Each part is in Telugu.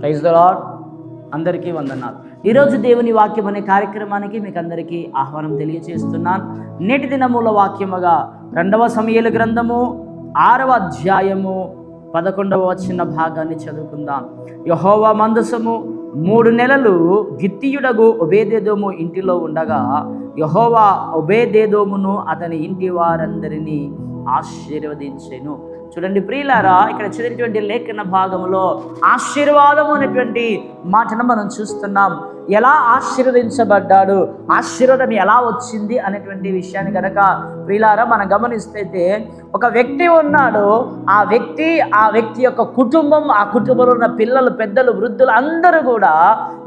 ప్రైజ్ ద లాడ్ అందరికీ వందనాలు. ఈరోజు దేవుని వాక్యం అనే కార్యక్రమానికి మీకు అందరికీ ఆహ్వానం తెలియజేస్తున్నాను నేటి దినముల వాక్యముగా రెండవ సమయల గ్రంథము ఆరవ అధ్యాయము పదకొండవ చిన్న భాగాన్ని చదువుకుందాం. యహోవా మందసము మూడు నెలలు గిత్తియుడగు ఒబేదేదోము ఇంటిలో ఉండగా యహోవా ఒబేదేదోమును అతని ఇంటి వారందరినీ ఆశీర్వదించెను. చూడండి ప్రియులారా ఇక్కడ చదివినటువంటి లేఖన భాగంలో ఆశీర్వాదం అనేటువంటి మాటను మనం చూస్తున్నాం. ఎలా ఆశీర్వదించబడ్డాడు? ఆశీర్వాదం ఎలా వచ్చింది అనేటువంటి విషయాన్ని కనుక ప్రియులారా మనం గమనిస్తే ఒక వ్యక్తి ఉన్నాడు. ఆ వ్యక్తి ఆ వ్యక్తి యొక్క కుటుంబం ఆ కుటుంబంలో ఉన్న పిల్లలు పెద్దలు వృద్ధులు అందరూ కూడా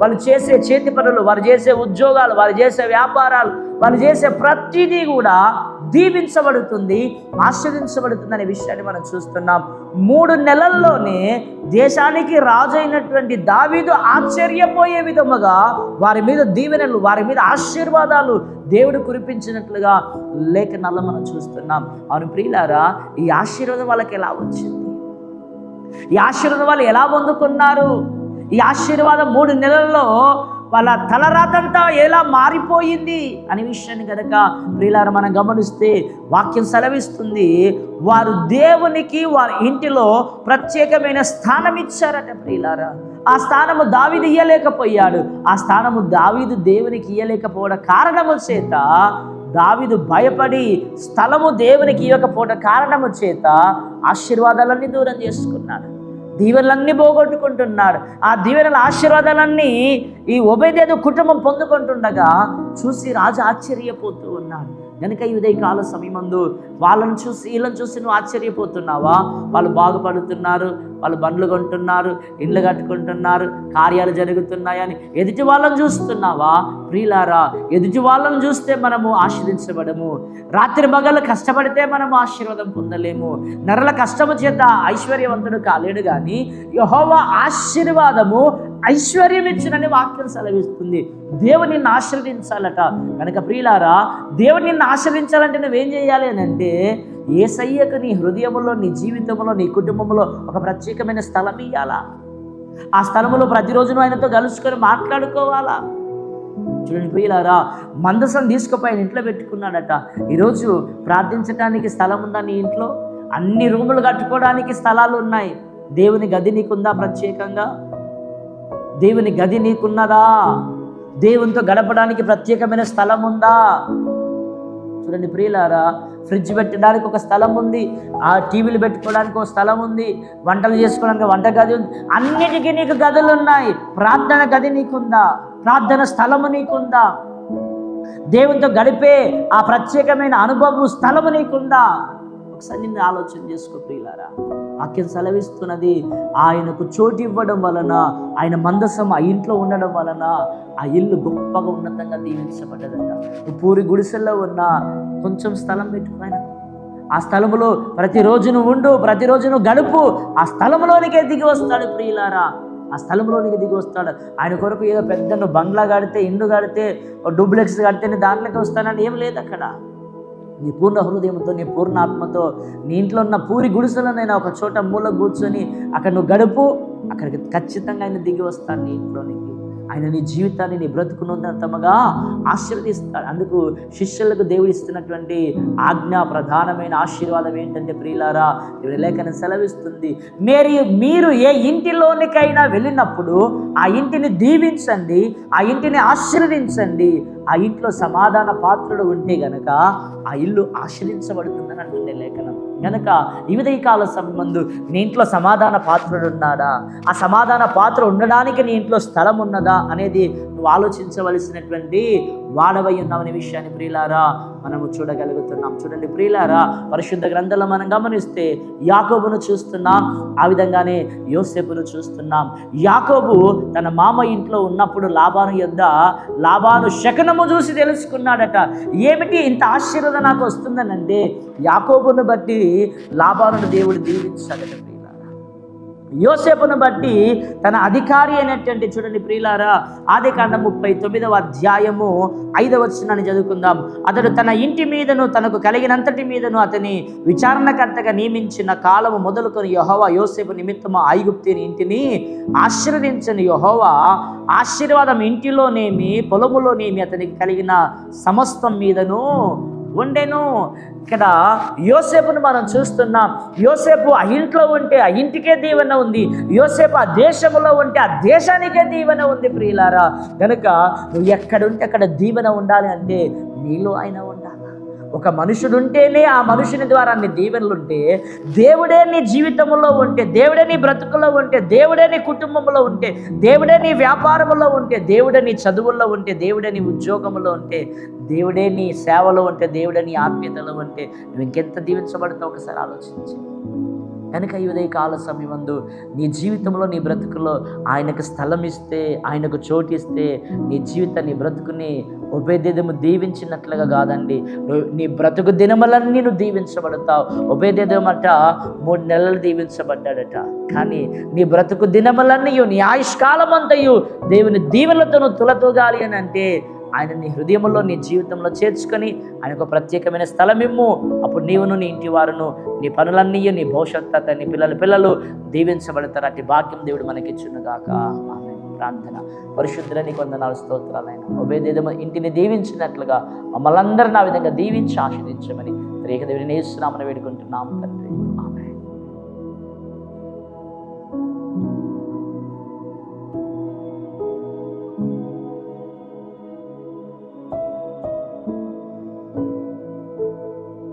వాళ్ళు చేసే చేతి పనులు వారు చేసే ఉద్యోగాలు వారు చేసే వ్యాపారాలు వాళ్ళు చేసే ప్రతిదీ కూడా దీవించబడుతుంది ఆస్వాదించబడుతుంది అనే విషయాన్ని మనం చూస్తున్నాం. మూడు నెలల్లోనే దేశానికి రాజు అయినటువంటి దావీదు ఆశ్చర్యపోయే విధముగా వారి మీద దీవెనలు వారి మీద ఆశీర్వాదాలు దేవుడు కురిపించినట్లుగా లేఖనాల్లో మనం చూస్తున్నాం. అవును ప్రియులారా ఈ ఆశీర్వాదం వాళ్ళకి ఎలా వచ్చింది? ఈ ఆశీర్వాదం వాళ్ళు ఎలా పొందుకున్నారు? ఈ ఆశీర్వాదం మూడు నెలల్లో వాళ్ళ తలరాతంతా ఎలా మారిపోయింది అనే విషయాన్ని కనుక ప్రియులారా మనం గమనిస్తే వాక్యం సెలవిస్తుంది వారు దేవునికి వారి ఇంటిలో ప్రత్యేకమైన స్థానం ఇచ్చారట ప్రియులారా. ఆ స్థానము దావిది ఇయ్యలేకపోయాడు. ఆ స్థానము దావీదు దేవునికి ఇయ్యలేకపోవడం కారణము చేత దావిదు భయపడి స్థలము దేవునికి ఇవ్వకపోవడం కారణము చేత ఆశీర్వాదాలన్నీ దూరం చేసుకున్నాడు. దీవెనలన్నీ పోగొట్టుకుంటున్నాడు ఆ దీవెనల ఆశీర్వాదాలన్నీ ఈ ఉభయదేదు కుటుంబం పొందుకుంటుండగా చూసి రాజు ఆశ్చర్యపోతూ ఉన్నాడు. కనుక ఈ ఉదయకాల సమయమందు వాళ్ళని చూసి వీళ్ళని చూసి నువ్వు ఆశ్చర్యపోతున్నావా? వాళ్ళు బాగుపడుతున్నారు వాళ్ళు బండ్లు కొంటున్నారు ఇండ్లు కట్టుకుంటున్నారు కార్యాలు జరుగుతున్నాయని ఎదుటి వాళ్ళని చూస్తున్నావా? ప్రియులారా ఎదుటి వాళ్ళని చూస్తే మనము ఆశీర్దించబడము. రాత్రి మగళ్ళు కష్టపడితే మనము ఆశీర్వాదం పొందలేము. నరల కష్టము చేత ఐశ్వర్యవంతుడు కాలేడు కానీ యహోవ ఆశీర్వాదము ఐశ్వర్యం ఇచ్చినని వాక్యం సెలవిస్తుంది. దేవుని నిన్ను ఆశ్రదించాలట కనుక ప్రియులారా దేవుని నిన్ను ఆశ్రయించాలంటే నువ్వేం చేయాలి అని అంటే ఏసయ్యకు నీ హృదయంలో నీ జీవితంలో నీ కుటుంబంలో ఒక ప్రత్యేకమైన స్థలం ఇవ్వాలా ఆ స్థలంలో ప్రతిరోజు ఆయనతో కలుసుకొని మాట్లాడుకోవాలా? చూడండి ప్రియులారా మందసం తీసుకుపోయి ఇంట్లో పెట్టుకున్నాడట. ఈరోజు ప్రార్థించడానికి స్థలం ఉందా నీ ఇంట్లో? అన్ని రూములు కట్టుకోవడానికి స్థలాలు ఉన్నాయి. దేవుని గది నీకుందా ప్రత్యేకంగా? దేవుని గది నీకున్నదా? దేవునితో గడపడానికి ప్రత్యేకమైన స్థలం ఉందా? చూడండి ప్రియులారా ఫ్రిడ్జ్ పెట్టడానికి ఒక స్థలం ఉంది ఆ టీవీలు పెట్టుకోవడానికి ఒక స్థలం ఉంది వంటలు చేసుకోవడానికి వంట గది ఉంది అన్నిటికీ నీకు గదులు ఉన్నాయి. ప్రార్థన గది నీకుందా? ప్రార్థన స్థలము నీకుందా? దేవునితో గడిపే ఆ ప్రత్యేకమైన అనుభవం స్థలము నీకుందా? ఒకసారి నిన్ను ఆలోచన చేసుకో ప్రియులారా. వాక్యం సెలవిస్తున్నది ఆయనకు చోటు ఇవ్వడం వలన ఆయన మందసం ఆ ఇంట్లో ఉండడం వలన ఆ ఇల్లు గొప్పగా ఉన్నతంగా దీవించబడ్డదంట. పూరి గుడిసెల్లో ఉన్న కొంచెం స్థలం పెట్టుకు ఆయన. ఆ స్థలంలో ప్రతిరోజు నువ్వు ఉండు ప్రతిరోజు నువ్వు గడుపు. ఆ స్థలంలోనికే దిగి వస్తాడు ప్రియులారా. ఆ స్థలంలోనికి దిగి వస్తాడు. ఆయన కొరకు ఏదో పెద్ద బంగ్లా కడితే ఇండు కడితే డూప్లెక్స్ కడితే దాంట్లోకి వస్తానని ఏం లేదు అక్కడ. నీ పూర్ణ హృదయంతో నీ పూర్ణాత్మతో నీ ఇంట్లో ఉన్న పూరి గుడిసెలోనైనా ఒక చోట మూల కూర్చొని అక్కడ నువ్వు గడుపు అక్కడికి ఖచ్చితంగా ఆయన దిగి వస్తాను నీ ఇంట్లోనికి. ఆయన నీ జీవితాన్ని నీ బ్రతుకున్నంతముగా ఆశీర్వదిస్తాడు. అందుకు శిష్యులకు దేవుడు ఇస్తున్నటువంటి ఆజ్ఞా ప్రధానమైన ఆశీర్వాదం ఏంటంటే ప్రియులారా లేఖనం సెలవిస్తుంది. మేరీ మీరు ఏ ఇంటిలోనికైనా వెళ్ళినప్పుడు ఆ ఇంటిని దీవించండి ఆ ఇంటిని ఆశీర్వదించండి ఆ ఆ ఇంట్లో సమాధాన పాత్రుడు ఉంటే గనక ఆ ఇల్లు ఆశ్రయించబడుతుందని అంటుండే లేఖనం. గనక ఈ కాల సంబంధు నీ ఇంట్లో సమాధాన పాత్రుడు ఉన్నాడా? ఆ సమాధాన పాత్ర ఉండడానికి నీ ఇంట్లో స్థలం ఉన్నదా? అనేది నువ్వు ఆలోచించవలసినటువంటి వాడవై ఉన్నామనే విషయాన్ని ప్రియులారా మనము చూడగలుగుతున్నాం. చూడండి ప్రియులారా పరిశుద్ధ గ్రంథంలో మనం గమనిస్తే యాకోబును చూస్తున్నాం ఆ విధంగానే యోసేపును చూస్తున్నాం. యాకోబు తన మామ ఇంట్లో ఉన్నప్పుడు లాభాను యొద్ద లాభాను శకనము చూసి తెలుసుకున్నాడట. ఏమిటి ఇంత ఆశీర్వాదం నాకు వస్తుందనంటే యాకోబును బట్టి లాభాను దేవుడు దీవించాడట యోసేపును బట్టి తన అధికారి అయినటువంటి చూడండి ప్రియులారా ఆది కాండం ముప్పై తొమ్మిదవ అధ్యాయము ఐదవ వచనాన్ని చదువుకుందాం. అతడు తన ఇంటి మీదను తనకు కలిగినంతటి మీదను అతని విచారణకర్తగా నియమించిన కాలము మొదలుకొని యహోవా యోసేపు నిమిత్తము ఐగుప్తిని ఇంటిని ఆశీర్వదించిన యహోవా ఆశీర్వాదం ఇంటిలోనేమి పొలములోనేమి అతనికి కలిగిన సమస్తం మీదను ఉండెను. ఇక్కడ యోసేపును మనం చూస్తున్నాం. యోసేపు ఆ ఇంట్లో ఉంటే ఆ ఇంటికే దీవెన ఉంది. యోసేపు ఆ దేశంలో ఉంటే ఆ దేశానికే దీవెన ఉంది ప్రియులారా. కనుక నువ్వు ఎక్కడుంటే అక్కడ దీవెన ఉండాలి అంటే నీలో ఆయన ఉండాలి? ఒక మనుషుడు ఉంటేనే ఆ మనుషుని ద్వారా నీ దీవెనలు ఉంటే దేవుడే నీ జీవితంలో ఉంటే దేవుడే నీ బ్రతుకులో ఉంటే దేవుడే నీ కుటుంబంలో ఉంటే దేవుడే నీ వ్యాపారంలో ఉంటే దేవుడే నీ చదువుల్లో ఉంటే దేవుడే నీ ఉద్యోగంలో ఉంటే దేవుడే నీ సేవలో ఉంటే దేవుడే నీ ఆత్మీయతలో ఉంటే నువ్వు ఇంకెంత దీవించబడతావు ఒకసారి ఆలోచించి. కనుక ఈ ఉదయ కాల సమయమందు నీ జీవితంలో నీ బ్రతుకులో ఆయనకు స్థలం ఇస్తే ఆయనకు చోటు ఇస్తే నీ జీవితం నీ బ్రతుకుని ఉభయదేదము దీవించినట్లుగా కాదండి. నువ్వు నీ బ్రతుకు దినములన్నీ నువ్వు దీవించబడతావు. ఉభయదేదమట మూడు నెలలు దీవించబడ్డాడట. కానీ నీ బ్రతుకు దినములన్నీ నీ ఆయుష్కాలం అంతయు దేవుని దీవెనలతో నువ్వు తులతూగాలి అని అంటే ఆయన నీ హృదయంలో నీ జీవితంలో చేర్చుకొని ఆయన ఒక ప్రత్యేకమైన స్థలం ఇమ్ము. అప్పుడు నీవును నీ ఇంటి వారును నీ పనులన్నీ నీ భవిష్యత్తు నీ పిల్లల పిల్లలు దీవించబడతారు. అట్టి భాగ్యం దేవుడు మనకిచ్చునుగాక ఆమె ప్రార్థన. పరిశుద్ధులని కొందనాలు స్తోత్రాలైన ఒబేదేదమ ఇంటిని దీవించినట్లుగా మమ్మల్ని అందరిని ఆ విధంగా దీవించి ఆశీర్దించమని రేఖదేవిని నేస్తున్నామని వేడుకుంటున్నాం తండ్రి.